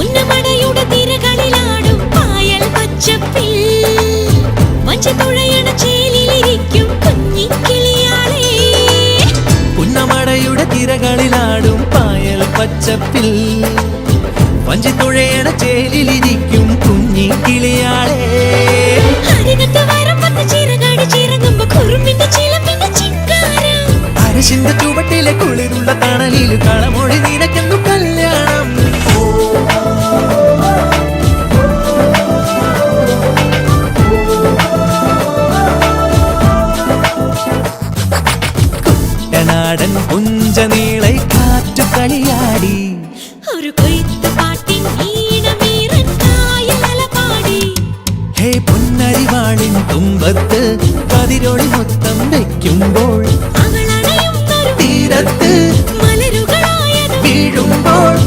ഉന്നമടയുടെ തിരകളിലാടും പായൽ പച്ചപ്പിൽ മഞ്ചത്തുഴയണ ചേലിലിരിക്കും കുഞ്ഞിക്കിളിയാളേ. പുന്നമടയുടെ തിരകളിലാടും പായൽ പച്ചപ്പിൽ വഞ്ചിത്തുഴയണ ചേലിലിരിക്കും അരശിന്റെ ചുവട്ടിലെ കുളിരുള്ള തണലിൽ കളമൊഴി കുട്ടനാടൻ പുഞ്ചനീളை കാറ്റു കളിയാടി. ഒരു കൊയ്ത്ത് പാട്ടിൻ ഹേ പൊന്നരിവാളിൻ തുമ്പത്ത് കതിരൊളി മൊത്തം അവളണയുന്നൊരു തീരത്ത് വീഴുമ്പോൾ